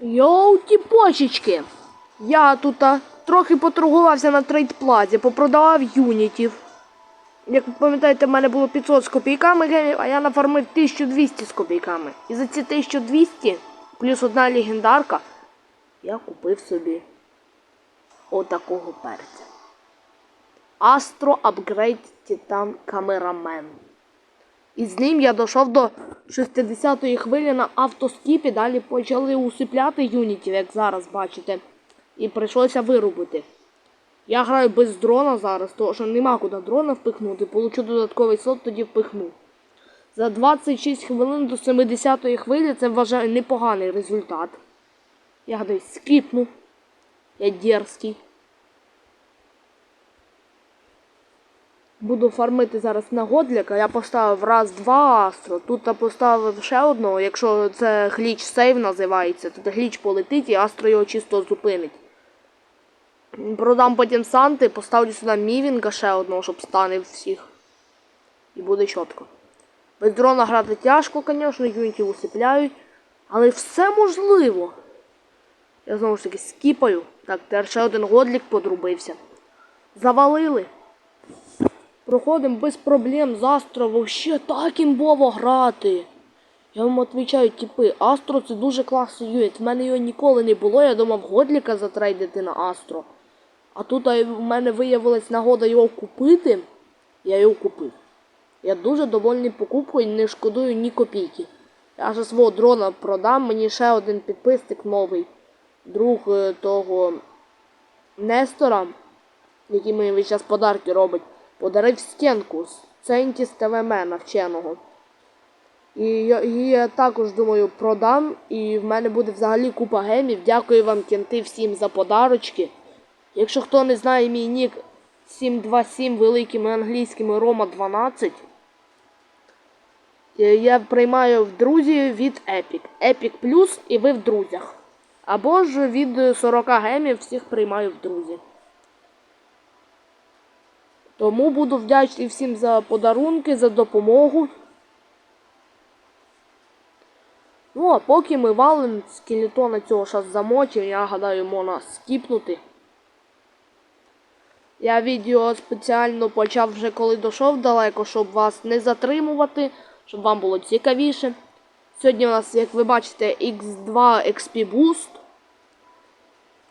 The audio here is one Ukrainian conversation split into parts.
Йоу, ті почечки. Я тут трохи поторгувався на трейдплазі, попродавав юнітів. Як ви пам'ятаєте, в мене було 500 з копійками гемів, а я нафармив 1200 з копійками. І за ці 1200 плюс одна легендарка я купив собі отакого перця. Astro Upgrade Titan Cameraman. І з ним я дійшов до 60-ї хвилі на автоскіпі, далі почали усипляти юнітів, як зараз бачите. І прийшлося вирубити. Я граю без дрона зараз, тому що нема куди дрона впихнути. Получу додатковий слот, тоді впихну. За 26 хвилин до 70-ї хвилі це вважаю непоганий результат. Я десь скіпну. Я дерзкий. Буду фармити зараз на годліка. Я поставив раз, два астро. Тут я поставив ще одного, якщо це гліч сейв називається, то гліч полетить і астро його чисто зупинить. Продам потім санти, поставлю сюди мівінга ще одного, щоб станив всіх. І буде чітко. Без дрона грати тяжко, звісно, юнітів усипляють. Але все можливо. Я знову ж таки скіпаю. Так, тепер ще один годлік подрубився. Завалили. Проходимо без проблем з Астро. Вообще так імбово грати. Я вам відповідаю, типи, Астро це дуже класний юніт. В мене його ніколи не було. Я думав годліка затрейдити на Астро. А тут в мене виявилась нагода його купити. Я його купив. Я дуже довольний покупкою не шкодую ні копійки. Я вже свого дрона продам, мені ще один підписник новий. Друг е, того Нестора, який мені час подарки робить, подарив стінку з Центіс ТВМ навченого. І я, я також думаю продам, і в мене буде взагалі купа гемів. Дякую вам, кінти, всім за подарочки. Якщо хто не знає мій нік 727 великими англійськими Рома 12. е, Я приймаю в друзі від Epic. Epic Plus і ви в друзях. Або ж від 40 гемів всіх приймаю в друзі. Тому буду вдячний всім за подарунки, за допомогу. Ну, а поки ми валим скелетона цього зараз замочив, я гадаю, можна скіпнути. Я відео спеціально почав вже коли дійшов далеко, щоб вас не затримувати, щоб вам було цікавіше. Сьогодні у нас, як ви бачите, X2 XP Boost.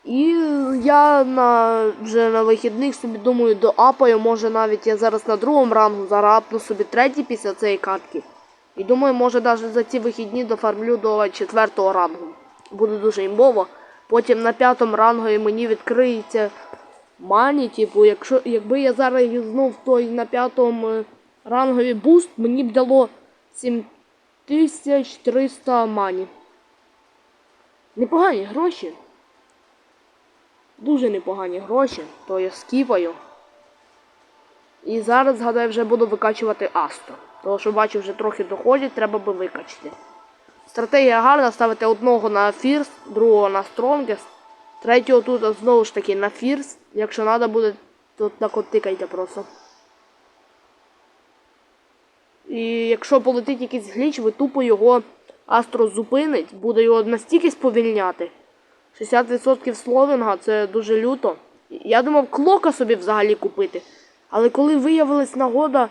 І я на, вже на вихідних собі думаю до апаю, може навіть я зараз на другому рангу, зараз апну собі третій після цієї катки. І думаю, може навіть за ці вихідні дофармлю до четвертого рангу. Буде дуже імбово. Потім на п'ятому рангу і мені відкриється мані. Типу, якщо, якби я зараз юзнув той на п'ятому е, рангові буст, мені б дало 7300 мані. Непогані гроші. Дуже непогані гроші, то я скіпаю. І зараз, згадаю, вже буду викачувати Астро. Тому що бачу, вже трохи доходять, треба би викачати. Стратегія гарна, ставити одного на фірс, другого на стронгест, третього тут знову ж таки на фірс. Якщо треба буде, то так от тикайте просто. І якщо полетить якийсь гліч, ви тупо його Астро зупинить, буде його настільки сповільняти. 60% словінга це дуже люто. Я думав клока собі взагалі купити. Але коли виявилась нагода,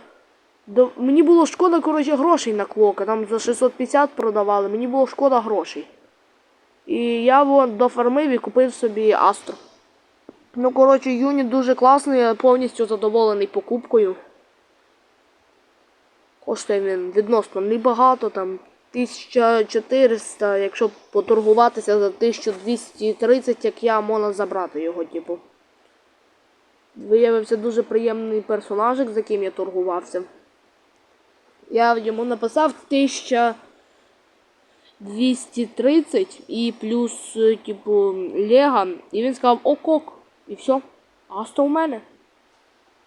до... мені було шкода коротше, грошей на клока. Там за 650 продавали, мені було шкода грошей. І я вон дофармив і купив собі Астро. Ну, коротше, юніт дуже класний, я повністю задоволений покупкою. Коштує він відносно небагато, там 1400, якщо поторгуватися за 1230, як я, можна забрати його, типу. Виявився дуже приємний персонажик, з яким я торгувався. Я йому написав 1230 і плюс, типу, Лего. І він сказав ок-ок. І все. Астро у мене.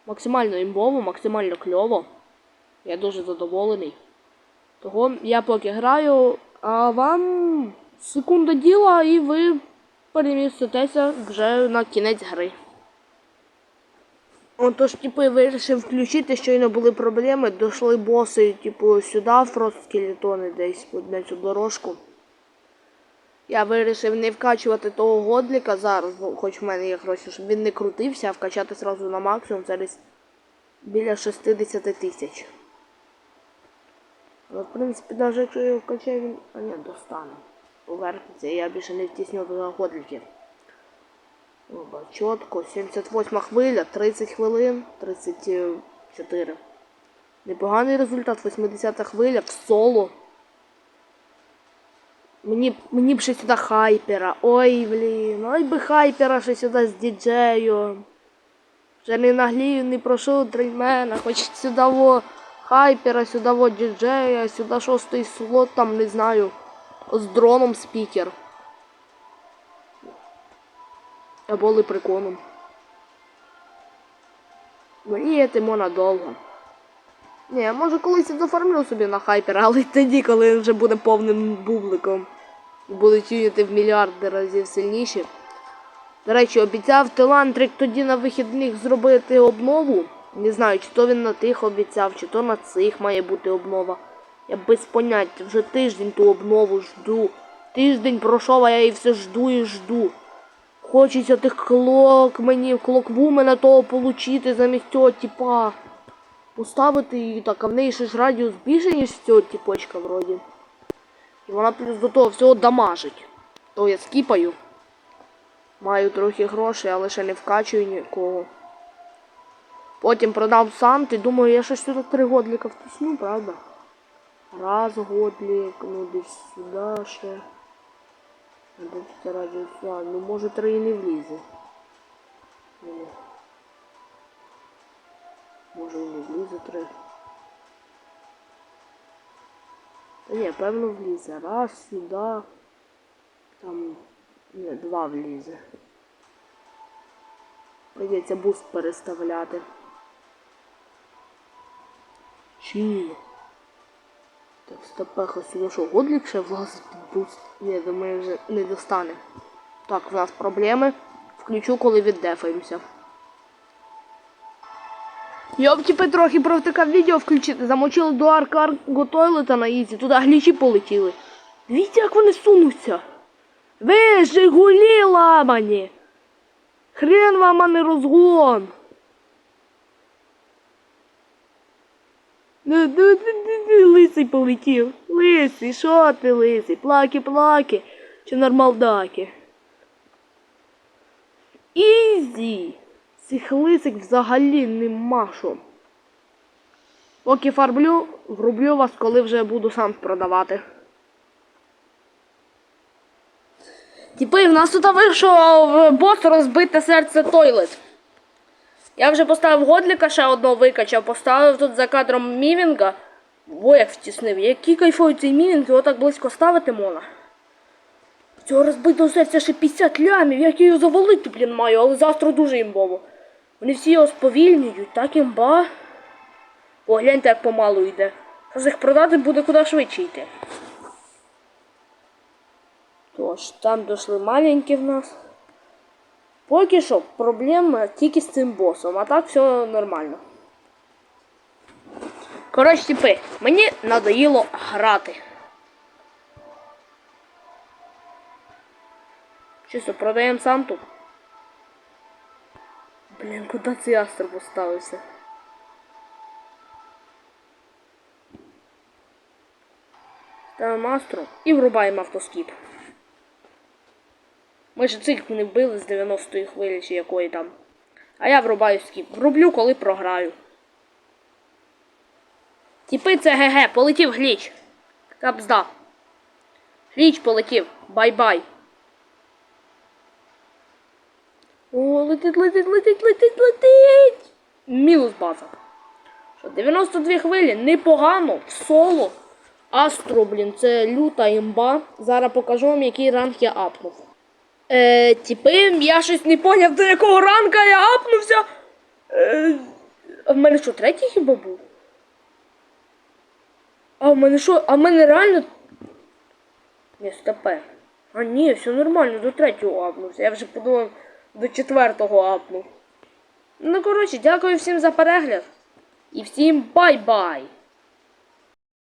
Максимально імбово, максимально кльово. Я дуже задоволений. Того я поки граю, а вам секунда діла і ви переміститеся вже на кінець гри. Отож, типу, вирішив включити, щойно були проблеми, дійшли боси, типу, сюди, фрост скелетони десь на цю дорожку. Я вирішив не вкачувати того годліка зараз, бо хоч в мене є гроші, щоб він не крутився, а вкачати зразу на максимум десь біля 60 тисяч. Але, в принципі, навіть якщо я його вкачаю, він. А ні, достане. Поверхнеться, я більше не втісню до годліків. Оба, чітко, 78 хвиля, 30 хвилин, 34. Непоганий результат, 80 хвиля в соло. Мені, мені б ще сюди хайпера. Ой, блін, ой би хайпера ще сюди з діджею. Вже не наглію, не прошу дрельмена, хоч сюди во хайпера, сюди во діджея, сюди шостий слот, там не знаю. З дроном спікер. Або лепреконом. Мені тимо надовго. Я може колись заформлю собі на хайпер, але тоді, коли він вже буде повним бубликом. І будуть в мільярди разів сильніші. До речі, обіцяв Телантрик тоді на вихідних зробити обнову. Не знаю, чи то він на тих обіцяв, чи то на цих має бути обнова. Я без поняття, вже тиждень ту обнову жду. Тиждень пройшов, а я її все жду і жду. Хочеться тих клок мені, клоквумена того получити замість цього типа. Поставити її так, а в неї ще ж радіус більше, ніж цього типочка вроді. І вона плюс до того всього дамажить. То я скіпаю. Маю трохи грошей, але ще не вкачую нікого. Потім продав сант і думаю, я щось сюди три годліка втисну, правда? Раз годлік, ну десь сюди ще. А Де тут ну може три і не влізе. Може і не влізе три. Та ні, певно влізе. Раз, сюди. Там ні, два влізе. Придеться буст переставляти. Чи? Так, стопеха сюди що, годлік ще влазить під буст? Ні, думаю, вже не достане. Так, в нас проблеми. Включу, коли віддефаємося. Я б типу трохи провтикав відео включити. Замочили до аркарго тойлета на ізі, туди глічі полетіли. Дивіться, як вони сунуться. Ви Жигулі ламані! Хрен вам, а не розгон! Ну, ну, ну, ну, ну, лисий полетів. Лисий, що ти лисий? Плаки-плаки чи нормалдаки? Ізі! Цих лисик взагалі нема що. Поки фарблю, врублю вас, коли вже буду сам продавати. Типи, в нас тут вийшов бос розбите серце тойлет. Я вже поставив годліка, ще одного викачав, поставив тут за кадром мівінга. Во як втіснив. Який кайфовий цей мівінг, його так близько ставити можна. Цього розбитого серця ще 50 лямів, як я його завалити, блін, маю, але завтра дуже імбово. Вони всі його сповільнюють, так імба. Погляньте, як помалу йде. Зараз їх продати буде куди швидше йти. Тож, там дійшли маленькі в нас. Поки що проблема тільки з цим босом, а так все нормально. Коротше, типи, мені надоїло грати. Чисто продаємо Санту. Блін, куди цей астр поставився? Ставимо астру і врубаємо автоскіп. Ми ж цих не вбили з 90-ї хвилі чи якої там. А я врубаю скіп. Врублю, коли програю. Тіпи це ГГ, полетів гліч. Капзда. Гліч полетів. Бай-бай. О, летить, летить, летить, летить, летить. Мінус база. 92 хвилі, непогано, в соло. Астро, блін, це люта імба. Зараз покажу вам, який ранг я апнув. Е, типи, я щось не поняв, до якого ранка я апнувся. Е, а в мене що, третій хіба був? А в мене що? А в мене реально. Ні, стопе. А ні, все нормально, до третього апнувся. Я вже подумав, до четвертого апнув. Ну, коротше, дякую всім за перегляд. І всім бай-бай!